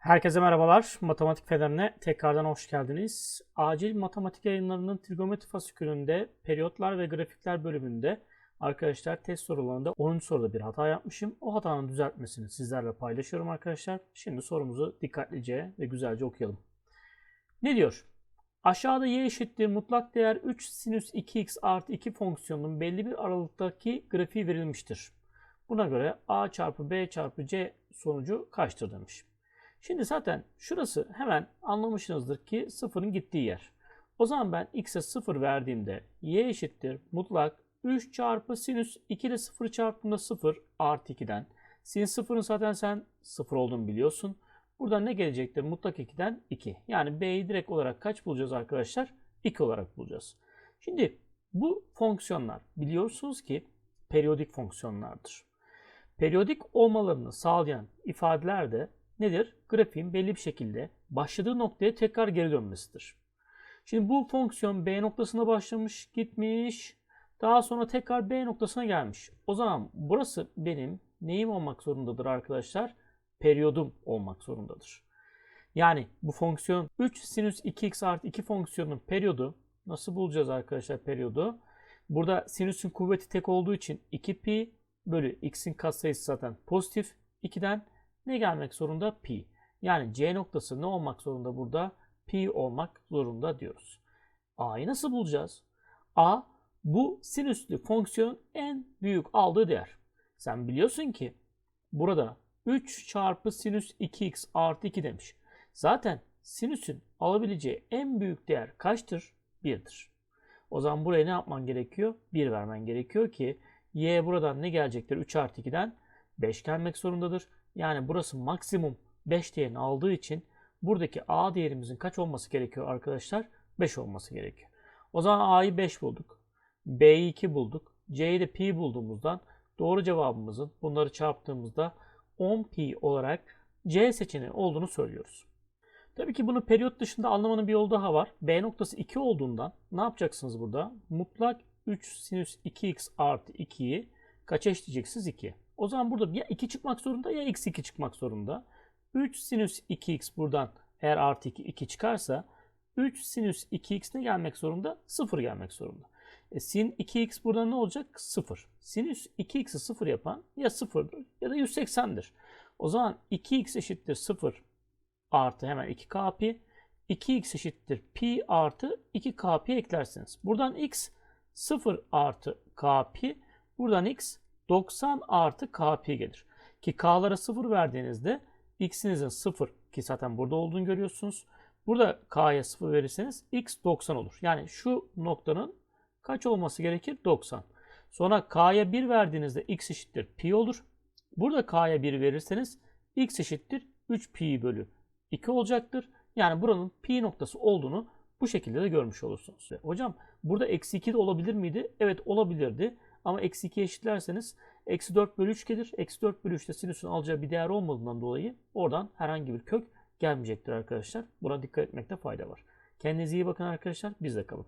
Herkese merhabalar. Matematik Feder'ine tekrardan hoş geldiniz. Acil matematik yayınlarının trigonometri fasikülünde periyotlar ve grafikler bölümünde arkadaşlar test sorularında 10. soruda bir hata yapmışım. O hatanın düzeltmesini sizlerle paylaşıyorum arkadaşlar. Şimdi sorumuzu dikkatlice ve güzelce okuyalım. Ne diyor? Aşağıda y eşittir mutlak değer 3 sinüs 2x artı 2 fonksiyonunun belli bir aralıktaki grafiği verilmiştir. Buna göre a çarpı b çarpı c sonucu kaçtır demiş. Şimdi zaten şurası hemen anlamışsınızdır ki sıfırın gittiği yer. O zaman ben x'e 0 verdiğimde y eşittir mutlak 3 çarpı sinüs 2 ile 0 çarptığında 0 artı 2'den. Sin 0'ın zaten sen 0 olduğunu biliyorsun. Buradan ne gelecektir? Mutlak 2'den 2. Yani b'yi direkt olarak kaç bulacağız arkadaşlar? 2 olarak bulacağız. Şimdi bu fonksiyonlar biliyorsunuz ki periyodik fonksiyonlardır. Periyodik olmalarını sağlayan ifadeler de nedir? Grafiğin belli bir şekilde başladığı noktaya tekrar geri dönmesidir. Şimdi bu fonksiyon B noktasına başlamış, gitmiş. Daha sonra tekrar B noktasına gelmiş. O zaman burası benim neyim olmak zorundadır arkadaşlar? Periyodum olmak zorundadır. Yani bu fonksiyon 3 sinüs 2x artı 2 fonksiyonun periyodu. Nasıl bulacağız arkadaşlar periyodu? Burada sinüsün kuvveti tek olduğu için 2pi bölü x'in katsayısı zaten pozitif 2'den ne gelmek zorunda? Pi. Yani C noktası ne olmak zorunda burada? Pi olmak zorunda diyoruz. A'yı nasıl bulacağız? A bu sinüslü fonksiyonun en büyük aldığı değer. Sen biliyorsun ki burada 3 çarpı sinüs 2x artı 2 demiş. Zaten sinüsün alabileceği en büyük değer kaçtır? 1'dir. O zaman buraya ne yapman gerekiyor? 1 vermen gerekiyor ki y buradan ne gelecektir? 3 artı 2'den 5 gelmek zorundadır. Yani burası maksimum 5 değerini aldığı için buradaki a değerimizin kaç olması gerekiyor arkadaşlar? 5 olması gerekiyor. O zaman a'yı 5 bulduk. b'yi 2 bulduk. c'yi de pi bulduğumuzdan doğru cevabımızın bunları çarptığımızda 10 pi olarak c seçeneği olduğunu söylüyoruz. Tabii ki bunu periyot dışında anlamanın bir yolu daha var. B noktası 2 olduğundan ne yapacaksınız burada? Mutlak 3 sinüs 2x artı 2'yi kaça eşleyeceksiniz? 2. O zaman burada ya 2 çıkmak zorunda ya x 2 çıkmak zorunda. 3 sinüs 2x buradan eğer artı 2, 2 çıkarsa 3 sinüs 2x ne gelmek zorunda? 0 gelmek zorunda. E, sin 2x burada ne olacak? 0. Sinüs 2x'i 0 yapan ya 0'dır ya da 180'dir. O zaman 2x eşittir 0 artı hemen 2k pi. 2x eşittir pi artı 2k pi eklersiniz. Buradan x 0 artı k pi. Buradan x 90 artı k pi gelir. Ki k'lara 0 verdiğinizde x'inizin 0 ki zaten burada olduğunu görüyorsunuz. Burada k'ya 0 verirseniz x 90 olur. Yani şu noktanın kaç olması gerekir? 90. Sonra k'ya 1 verdiğinizde x eşittir pi olur. Burada k'ya 1 verirseniz x eşittir 3 pi bölü 2 olacaktır. Yani buranın pi noktası olduğunu bu şekilde de görmüş olursunuz. Hocam burada eksi 2 de olabilir miydi? Evet olabilirdi. Ama eksi 2 eşitlerseniz eksi 4 bölü 3 gelir. Eksi 4 bölü 3 de sinüsün alacağı bir değer olmadığından dolayı oradan herhangi bir kök gelmeyecektir arkadaşlar. Buna dikkat etmekte fayda var. Kendinize iyi bakın arkadaşlar. Bizde kalın.